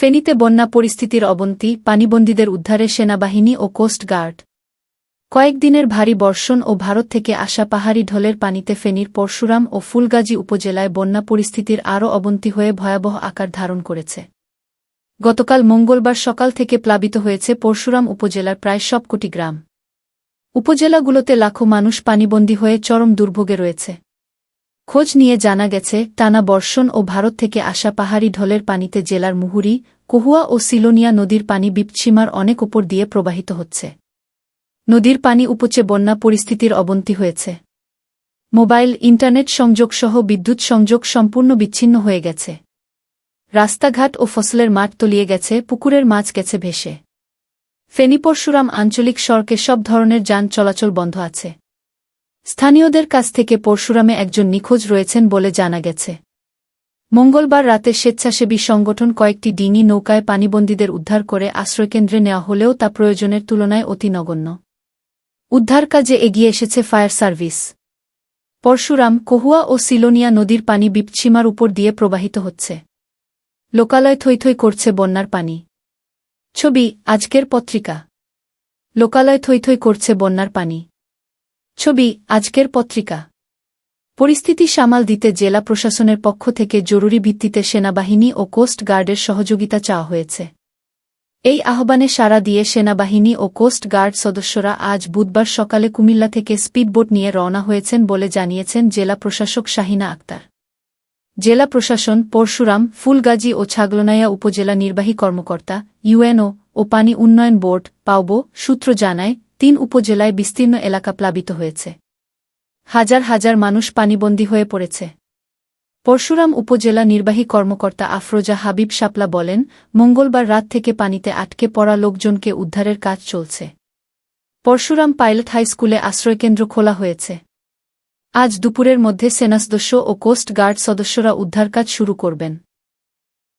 ফেনীতে বন্যা পরিস্থিতির অবনতি, পানিবন্দীদের উদ্ধারে সেনাবাহিনী ও কোস্ট গার্ড। কয়েকদিনের ভারী বর্ষণ ও ভারত থেকে আসা পাহাড়ি ঢলের পানিতে ফেনীর পরশুরাম ও ফুলগাজী উপজেলায় বন্যা পরিস্থিতির আরও অবন্তি হয়ে ভয়াবহ আকার ধারণ করেছে। গতকাল মঙ্গলবার সকাল থেকে প্লাবিত হয়েছে পরশুরাম উপজেলার প্রায় সবকটি গ্রাম। উপজেলাগুলোতে লাখো মানুষ পানিবন্দী হয়ে চরম দুর্ভোগে রয়েছে। খোঁজ নিয়ে জানা গেছে, টানা বর্ষণ ও ভারত থেকে আসা পাহাড়ি ঢলের পানিতে জেলার মুহুরি, কহুয়া ও সিলোনিয়া নদীর পানি বিপসীমার অনেক উপর দিয়ে প্রবাহিত হচ্ছে। নদীর পানি উপচে বন্যা পরিস্থিতির অবনতি হয়েছে। মোবাইল, ইন্টারনেট সংযোগ সহ বিদ্যুৎ সংযোগ সম্পূর্ণ বিচ্ছিন্ন হয়ে গেছে। রাস্তাঘাট ও ফসলের মাঠ তলিয়ে গেছে, পুকুরের মাছ গেছে ভেসে। ফেনী পরশুরাম আঞ্চলিক সড়কে সব ধরনের যান চলাচল বন্ধ আছে। স্থানীয়দের কাছ থেকে পরশুরামে একজন নিখোঁজ রয়েছেন বলে জানা গেছে। মঙ্গলবার রাতে স্বেচ্ছাসেবী সংগঠন কয়েকটি ডিঙি নৌকায় পানিবন্দীদের উদ্ধার করে আশ্রয়কেন্দ্রে নেওয়া হলেও তা প্রয়োজনের তুলনায় অতি নগণ্য। উদ্ধার কাজে এগিয়ে এসেছে ফায়ার সার্ভিস। পরশুরাম, কহুয়া ও সিলোনিয়া নদীর পানি বিপসীমার উপর দিয়ে প্রবাহিত হচ্ছে। লোকালয় থইথই করছে বন্যার পানি। ছবি, আজকের পত্রিকা। লোকালয় থইথই করছে বন্যার পানি। ছবি, আজকের পত্রিকা। পরিস্থিতি সামাল দিতে জেলা প্রশাসনের পক্ষ থেকে জরুরি ভিত্তিতে সেনাবাহিনী ও কোস্ট গার্ডের সহযোগিতা চাওয়া হয়েছে। এই আহ্বানে সাড়া দিয়ে সেনাবাহিনী ও কোস্ট গার্ড সদস্যরা আজ বুধবার সকালে কুমিল্লা থেকে স্পিডবোট নিয়ে রওনা হয়েছেন বলে জানিয়েছেন জেলা প্রশাসক শাহিনা আক্তার। জেলা প্রশাসন পরশুরাম, ফুলগাজী ও ছাগলনাইয়া উপজেলা নির্বাহী কর্মকর্তা, ইউএনও ও পানি উন্নয়ন বোর্ড, পাওব সূত্র জানায় তিন উপজেলায় বিস্তীর্ণ এলাকা প্লাবিত হয়েছে। হাজার হাজার মানুষ পানিবন্দী হয়ে পড়েছে। পরশুরাম উপজেলা নির্বাহী কর্মকর্তা আফরোজা হাবিব শাপলা বলেন, মঙ্গলবার রাত থেকে পানিতে আটকে পড়া লোকজনকে উদ্ধারের কাজ চলছে। পরশুরাম পাইলট হাইস্কুলে আশ্রয়কেন্দ্র খোলা হয়েছে। আজ দুপুরের মধ্যে সেনাসদস্য ও কোস্ট গার্ড সদস্যরা উদ্ধার কাজ শুরু করবেন।